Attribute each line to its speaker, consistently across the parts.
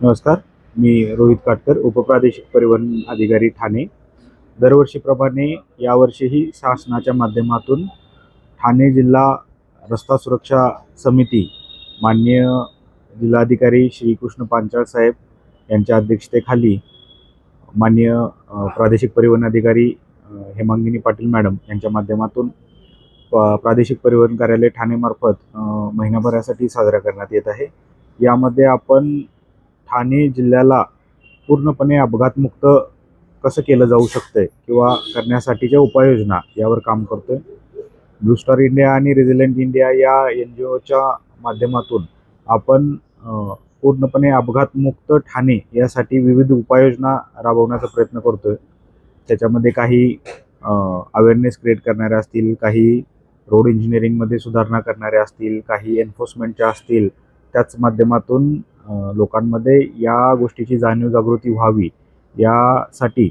Speaker 1: नमस्कार मी रोहित काटकर उपप्रादेशिक परिवहन अधिकारी ठाणे. दरवर्षीप्रमाणे यावर्षीही शासनाच्या माध्यमातून ठाणे जिल्हा रस्ता सुरक्षा समिती माननीय जिल्हाधिकारी श्रीकृष्ण पांचाळ साहेब यांच्या अध्यक्षतेखाली माननीय प्रादेशिक परिवहन अधिकारी हेमांगिनी पाटील मॅडम यांच्या माध्यमातून प- प्रादेशिक परिवहन कार्यालय ठाणेमार्फत महिनाभरासाठी साजरा करण्यात येत आहे. यामध्ये आपण ठाणे जिल्ह्याला पूर्णपणे अपघातमुक्त कसं केलं जाऊ शकतंय किंवा करण्यासाठीच्या उपाययोजना यावर काम करतोय? ब्लू स्टार इंडिया आणि रेझिलेंट इंडिया या एन जी ओच्या माध्यमातून आपण पूर्णपणे अपघातमुक्त ठाणे यासाठी विविध उपाययोजना राबवण्याचा प्रयत्न करतोय. त्याच्यामध्ये काही अवेअरनेस क्रिएट करणाऱ्या असतील काही रोड इंजिनिअरिंगमध्ये सुधारणा करणाऱ्या असतील काही एन्फोर्समेंटच्या असतील त्याच माध्यमातून लोकांमध्ये या गोष्टीची जाणीव जागृती व्हावी यासाठी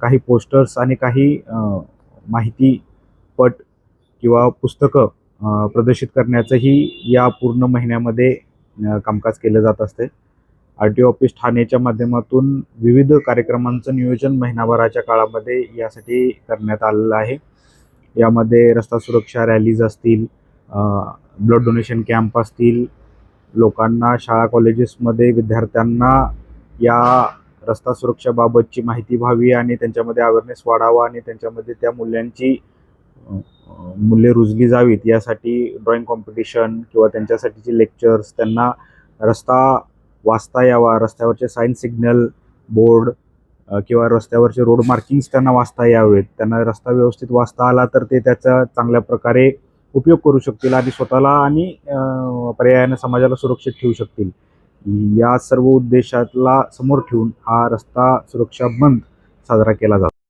Speaker 1: काही पोस्टर्स आणि काही माहितीपट किंवा पुस्तकं प्रदर्शित करण्याचंही या पूर्ण महिन्यामध्ये कामकाज केलं जात असते. आर टी ऑफिस ठाणेच्या माध्यमातून विविध कार्यक्रमांचं नियोजन महिनाभराच्या काळामध्ये यासाठी करण्यात आलेलं आहे. यामध्ये रस्ता सुरक्षा रॅलीज असतील ब्लड डोनेशन कॅम्प असतील लोकांना शाळा कॉलेजेसमध्ये विद्यार्थ्यांना या रस्ता सुरक्षाबाबतची माहिती व्हावी आणि त्यांच्यामध्ये अवेअरनेस वाढावा आणि त्यांच्यामध्ये त्या मूल्यांची मूल्ये रुजली जावीत यासाठी ड्रॉइंग कॉम्पिटिशन किंवा त्यांच्यासाठीचे लेक्चर्स त्यांना रस्ता वाचता यावा रस्त्यावरचे साईन सिग्नल बोर्ड किंवा रस्त्यावरचे रोड मार्किंग्स त्यांना वाचता यावेत. त्यांना रस्ता व्यवस्थित वाचता आला तर ते त्याचा चांगल्या प्रकारे उपयोग करू शकतील आणि स्वतःला आणि पर्यायाने समाजाला सुरक्षित ठेवू शकतील. या सर्व उद्देशाला समोर ठेवून हा रस्ता सुरक्षा बंद साजरा केला जातो.